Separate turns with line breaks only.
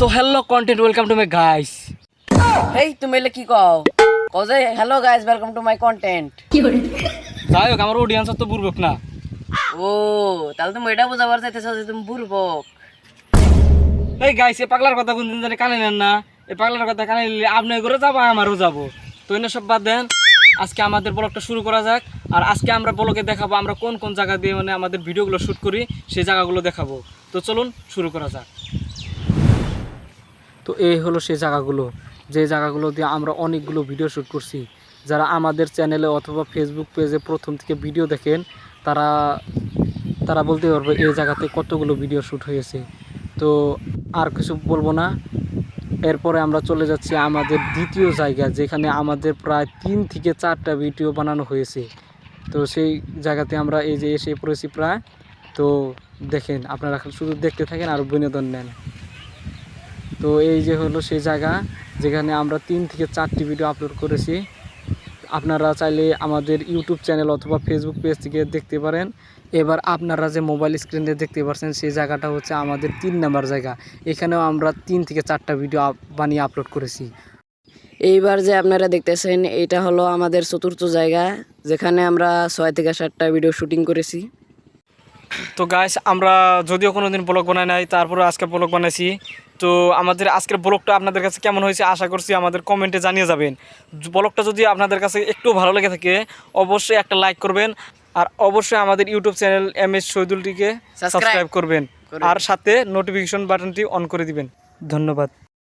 তো hello content welcome to my guys
hey তুমি এলে কি কও? কও যে hello guys welcome to my content কি
যাই হোক আমার অডিয়েন্স তো বুঝব না।
ও তাহলে তুমি এটা বোঝাবার চাইতেছো যে তুমি বুড়বক।
এই গাইস এই পাগলার কথা কোনদিন জানি কানে নেন না। এই পাগলার কথা কানে নিলে আপনি করে যাব আমারও যাব। তো এনে সব বাদ দেন। আজকে আমাদের ব্লগটা শুরু করা যাক। আর আজকে আমরা ব্লগে দেখাবো আমরা কোন কোন জায়গা দিয়ে মানে আমাদের ভিডিওগুলো শ্যুট করি সেই জায়গাগুলো দেখাবো। তো চলুন শুরু করা যাক। তো এই হলো সেই জায়গাগুলো। যে জায়গাগুলো দিয়ে আমরা অনেকগুলো ভিডিও শ্যুট করছি। যারা আমাদের চ্যানেলে অথবা ফেসবুক পেজে প্রথম থেকে ভিডিও দেখেন, তারা তারা বলতে পারবে এই জায়গাতে কতগুলো ভিডিও শ্যুট হয়েছে। তো আর কিছু বলব না। এরপরে আমরা চলে যাচ্ছি আমাদের দ্বিতীয় জায়গা, যেখানে আমাদের প্রায় তিন থেকে চারটা ভিডিও বানানো হয়েছে। তো সেই জায়গাতে আমরা এই যে এসে পড়েছি প্রায়। তো দেখেন, আপনারা শুধু দেখতে থাকেন আর বিনোদন নেন। তো এই যে হলো সেই জায়গা, যেখানে আমরা তিন থেকে চারটি ভিডিও আপলোড করেছি। আপনারা চাইলে আমাদের ইউটিউব চ্যানেল অথবা ফেসবুক পেজ থেকে দেখতে পারেন। এবার আপনারা যে মোবাইল স্ক্রিনে দেখতে পাচ্ছেন সেই জায়গাটা হচ্ছে আমাদের তিন নাম্বার জায়গা। এখানেও আমরা তিন থেকে চারটা ভিডিও বানিয়ে আপলোড করেছি।
এইবার যে আপনারা দেখতেছেন, এটা হলো আমাদের চতুর্থ জায়গা, যেখানে আমরা ছয় থেকে সাতটা ভিডিও শুটিং করেছি।
তো গাইস আমরা যদিও কোনো দিন ব্লগ বানাই নাই তারপরে আজকে ব্লগ বানাইছি। তো আমাদের আজকের ব্লগটা আপনাদের কাছে কেমন হয়েছে আশা করছি আমাদের কমেন্টে জানিয়ে যাবেন। ব্লগটা যদি আপনাদের কাছে একটু ভালো লেগে থাকে অবশ্যই একটা লাইক করবেন আর অবশ্যই আমাদের ইউটিউব চ্যানেল এম এস শহীদুলটিকে সাবস্ক্রাইব করবেন। আর সাথে নোটিফিকেশন বাটনটি অন করে দিবেন। ধন্যবাদ।